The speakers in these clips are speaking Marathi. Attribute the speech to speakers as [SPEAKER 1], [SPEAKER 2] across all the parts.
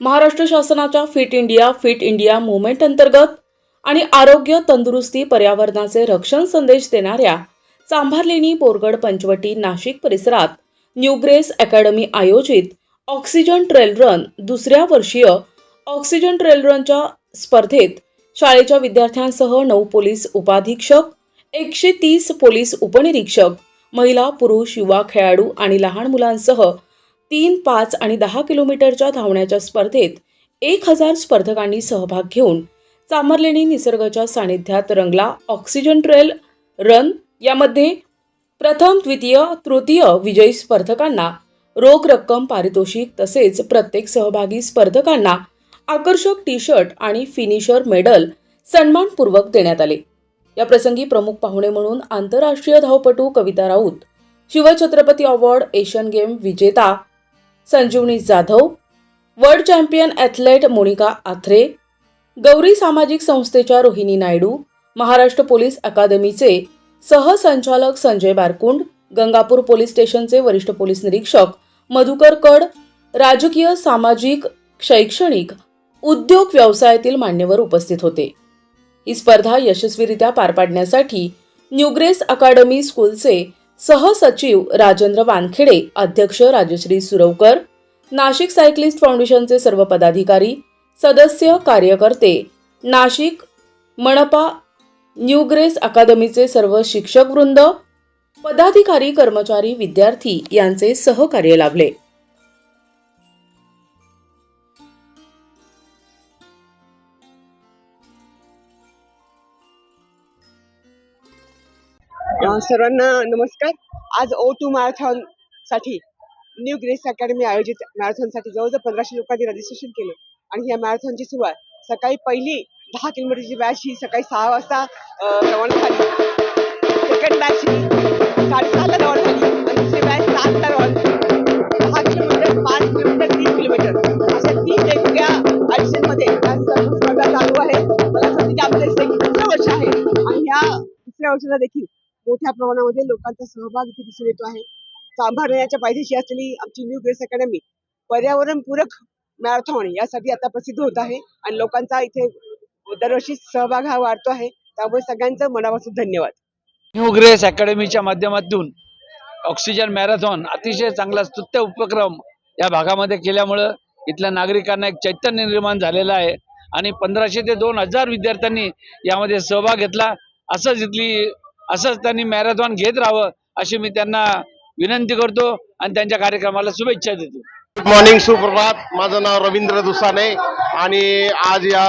[SPEAKER 1] महाराष्ट्र शासनाच्या fit India fit India movement अंतर्गत आणि आरोग्य तंदुरुस्ती पर्यावरणाचे रक्षण संदेश देणाऱ्या चांभारलेणी बोरगड पंचवटी नाशिक परिसरात न्यूग्रेस अकॅडमी आयोजित ऑक्सिजन ट्रेल रन दुसऱ्या वर्षीय ऑक्सिजन ट्रेल रनच्या स्पर्धेत शाळेच्या विद्यार्थ्यांसह नऊ पोलीस उपाधीक्षक एकशे तीस पोलीस उपनिरीक्षक महिला पुरुष युवा खेळाडू आणि लहान मुलांसह तीन पाच आणि दहा किलोमीटरच्या धावण्याच्या स्पर्धेत एक हजार स्पर्धकांनी सहभाग घेऊन चामरलेणी निसर्गाच्या सानिध्यात रंगला ऑक्सिजन ट्रेल रन यामध्ये प्रथम द्वितीय तृतीय विजयी स्पर्धकांना रोख रक्कम पारितोषिक तसेच प्रत्येक सहभागी स्पर्धकांना आकर्षक टी शर्ट आणि फिनिशर मेडल सन्मानपूर्वक देण्यात आले. या प्रसंगी प्रमुख पाहुणे म्हणून आंतरराष्ट्रीय धावपटू Kavita Raut Shivchhatrapati award Asian game विजेता Sanjivani Jadhav world champion athlete Monika Athare Gauri सामाजिक संस्थेच्या रोहिणी नायडू महाराष्ट्र पोलीस अकादमीचे सहसंचालक संजय बारकुंड गंगापूर पोलीस स्टेशनचे वरिष्ठ पोलीस निरीक्षक मधुकर कड राजकीय सामाजिक शैक्षणिक उद्योग व्यवसायातील मान्यवर उपस्थित होते. ही स्पर्धा यशस्वीरित्या पार पाडण्यासाठी न्यूग्रेस अकादमी स्कूलचे सहसचिव राजेंद्र वानखेडे अध्यक्ष राजश्री सुरवकर नाशिक सायक्लिस्ट फाउंडेशनचे सर्व पदाधिकारी सदस्य कार्यकर्ते नाशिक मनपा न्यूग्रेस अकादमीचे सर्व शिक्षक वृंद पदाधिकारी कर्मचारी विद्यार्थी यांचे सहकार्य लाभले.
[SPEAKER 2] सर्वांना नमस्कार. आज ओ टू मॅरेथॉनसाठी न्यू ग्रेस अकॅडमी आयोजित मॅरेथॉनसाठी जवळजवळ पंधराशे लोकांनी रजिस्ट्रेशन केलं. आणि या मॅरेथॉनची सुरुवात सकाळी पहिली दहा किलोमीटरची बॅच ही सकाळी सहा वाजता रवाना झाली. सेकंड बॅच ही साडेसहाला रवाना झाली. आणि दुसरी बॅच सातला रवाना झाली. दहा किलोमीटर पाच किलोमीटर तीन किलोमीटर. अशा तीन वेगवेगळ्या आयुष्यामध्ये या स्पर्धा चालू आहे मला असं वाटतं की आपलं हे तिसरं वर्ष आहे. आणि ह्या दुसऱ्या वर्षाला देखील मोठ्या प्रमाणामध्ये लोकांचा सहभाग इथे दिसून येतो आहे. सांभाळण्याच्या पायथ्याशी असलेली आमची न्यू ग्रेस अकॅडमी पर्यावरणपूरक मॅरेथॉन यासाठी आता प्रसिद्ध होत आहे आणि लोकांचा इथे दरवर्षी सहभाग हा वाढतो आहे. त्यामुळे सगळ्यांचं मनापासून धन्यवाद.
[SPEAKER 3] न्यू ग्रेस अकॅडमीच्या माध्यमातून ऑक्सिजन मॅरेथॉन अतिशय चांगला स्तुत्य उपक्रम या भागामध्ये केल्यामुळं इथल्या नागरिकांना एक चैतन्य निर्माण झालेलं आहे आणि पंधराशे ते दोन हजार विद्यार्थ्यांनी यामध्ये सहभाग घेतला असंच इथली असंच त्यांनी मॅरेथॉन घेत राहावं अशी मी त्यांना विनंती करतो आणि त्यांच्या कार्यक्रमाला शुभेच्छा देतो.
[SPEAKER 4] गुड मॉर्निंग सुप्रभात. माझं नाव रवींद्र दुसाने आणि आज या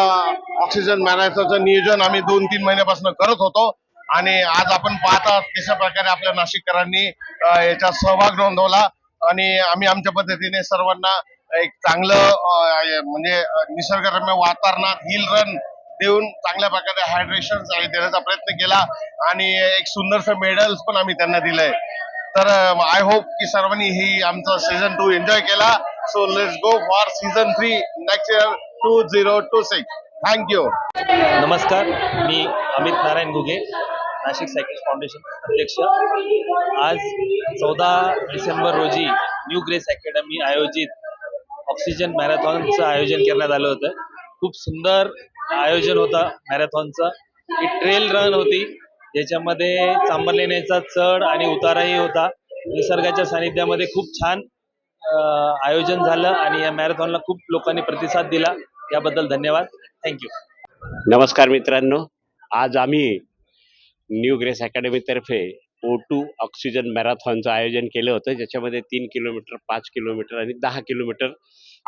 [SPEAKER 4] ऑक्सिजन मॅरेथॉनचं नियोजन आम्ही दोन तीन महिन्यापासून करत होतो आणि आज आपण पाहत आहात कशा प्रकारे आपल्या नाशिककरांनी याचा सहभाग नोंदवला आणि आम्ही आमच्या पद्धतीने सर्वांना एक चांगलं म्हणजे निसर्गरम्य वातावरणात हिल रन देऊन चांगल्या प्रकारे हायड्रेशन देण्याचा प्रयत्न केला आणि एक सुंदरसं मेडल्स पण आम्ही त्यांना दिलंय. तर आय होप की सर्वांनी ही आमचा सीझन टू एन्जॉय केला. So let's go for season three next year two zero two six thank you
[SPEAKER 5] नमस्कार मी अमित नारायण घुगे नाशिक सायकल फाउंडेशन अध्यक्ष. आज चौदा डिसेंबर रोजी न्यू ग्रेस अकॅडमी आयोजित ऑक्सिजन मॅरेथॉनचं आयोजन करण्यात आलं होतं. खूप सुंदर आयोजन होतं मॅरेथॉनचं. ही ट्रेल रन होती. ज्याच्यामध्ये चांबरलेण्याचा चढ आणि उताराही होता. निसर्गाच्या सानिध्यामध्ये खूप छान आयोजन झालं आणि या मॅरेथॉनला खूप लोकांनी प्रतिसाद दिला. याबद्दल धन्यवाद. थँक्यू
[SPEAKER 6] नमस्कार मित्रांनो. आज आम्ही न्यू ग्रेस अकॅडमीतर्फे ओ टू ऑक्सिजन मॅरेथॉनचं आयोजन केलं होतं. ज्याच्यामध्ये तीन किलोमीटर पाच किलोमीटर आणि दहा किलोमीटर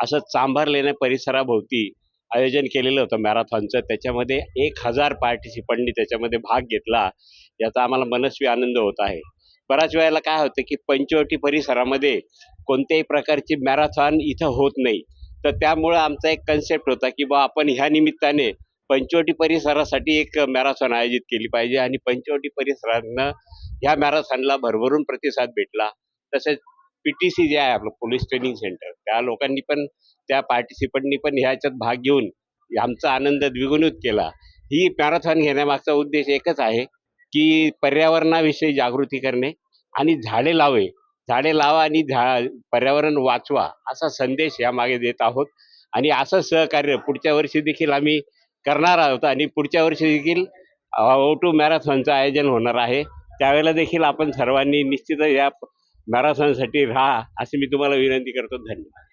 [SPEAKER 6] असं चांभारलेण्या परिसराभोवती आयोजन केलेलं होतं मॅरेथॉनचं. त्याच्यामध्ये एक हजार पार्टिसिपंटनी त्याच्यामध्ये भाग घेतला. याचा आम्हाला मनस्वी आनंद होत आहे. बऱ्याच वेळेला काय होतं की पंचवटी परिसरामध्ये कोणत्याही प्रकारची मॅरेथॉन इथं होत नाही. तर त्यामुळं आमचा एक कन्सेप्ट होता की बा आपण ह्या निमित्ताने पंचवटी परिसरासाठी एक मॅरेथॉन आयोजित केली पाहिजे आणि पंचवटी परिसरांना ह्या मॅरेथॉनला भरभरून प्रतिसाद भेटला. तसेच पी टी सी जे आहे आपलं पोलीस ट्रेनिंग सेंटर त्या लोकांनी पण त्या पार्टिसिपंटनी पण ह्याच्यात भाग घेऊन आमचा आनंद द्विगुणित केला. ही मॅरेथॉन घेण्यामागचा उद्देश एकच आहे की पर्यावरणाविषयी जागृती करणे आणि झाडे लावे. झाडे लावा आणि झा पर्यावरण वाचवा असा संदेश यामागे देत आहोत. आणि असं सहकार्य पुढच्या वर्षी देखील आम्ही करणार आहोत आणि पुढच्या वर्षी देखील ओ टू मॅरेथॉनचं आयोजन होणार आहे. त्यावेळेला देखील आपण सर्वांनी निश्चितच या नरासांसाठी राहा अशी मी तुम्हाला विनंती करतो. धन्यवाद.